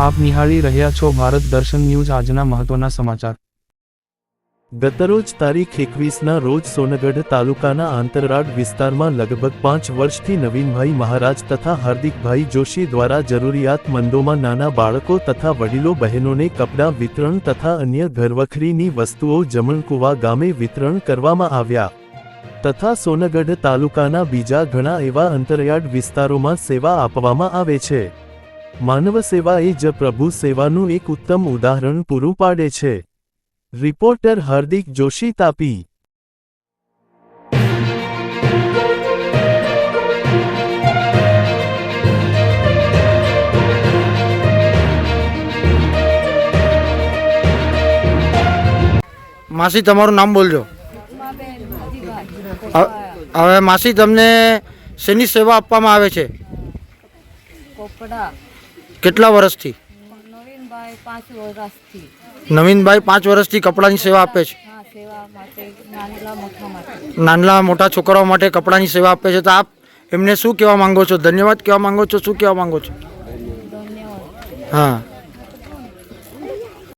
આપ નિહાળી રહ્યા છો ભારત દર્શન ન્યૂઝ આજના મહત્વના સમાચાર. ગતરોજ તારીખ એકવીસના રોજ સોનગઢ તાલુકાના આંતરરાડ વિસ્તારમાં લગભગ પાંચ વર્ષથી નવીનભાઈ મહારાજ તથા હાર્દિકભાઈ જોશી દ્વારા જરૂરિયાતમંદોમાં નાના બાળકો તથા વડીલો બહેનોને કપડાં વિતરણ તથા અન્ય ઘરવખરીની વસ્તુઓ જમણકુવા ગામે વિતરણ કરવામાં આવ્યા. તથા સોનગઢ તાલુકાના બીજા ઘણા એવા અંતરિયાળ વિસ્તારોમાં સેવા આપવામાં આવે છે. માનવ સેવા એ જ પ્રભુ સેવાનું એક ઉત્તમ ઉદાહરણ પૂરું પાડે છે. રિપોર્ટર હાર્દિક જોશી તાપી. માસી તમારું નામ બોલજો. હવે માસી તમને શેની સેવા આપવામાં આવે છે? કોપડા. કેટલા વર્ષથી? નવીનભાઈ પાંચ વર્ષથી. નવીનભાઈ પાંચ વર્ષથી કપડાની સેવા આપે છે. નાનલા મોટા નાના મોટા છોકરાઓ માટે કપડાની સેવા આપે છે. તો આપ એમને શું કહેવા માંગો છો? ધન્યવાદ કહેવા માંગો છો? શું કહેવા માંગો છો? હા.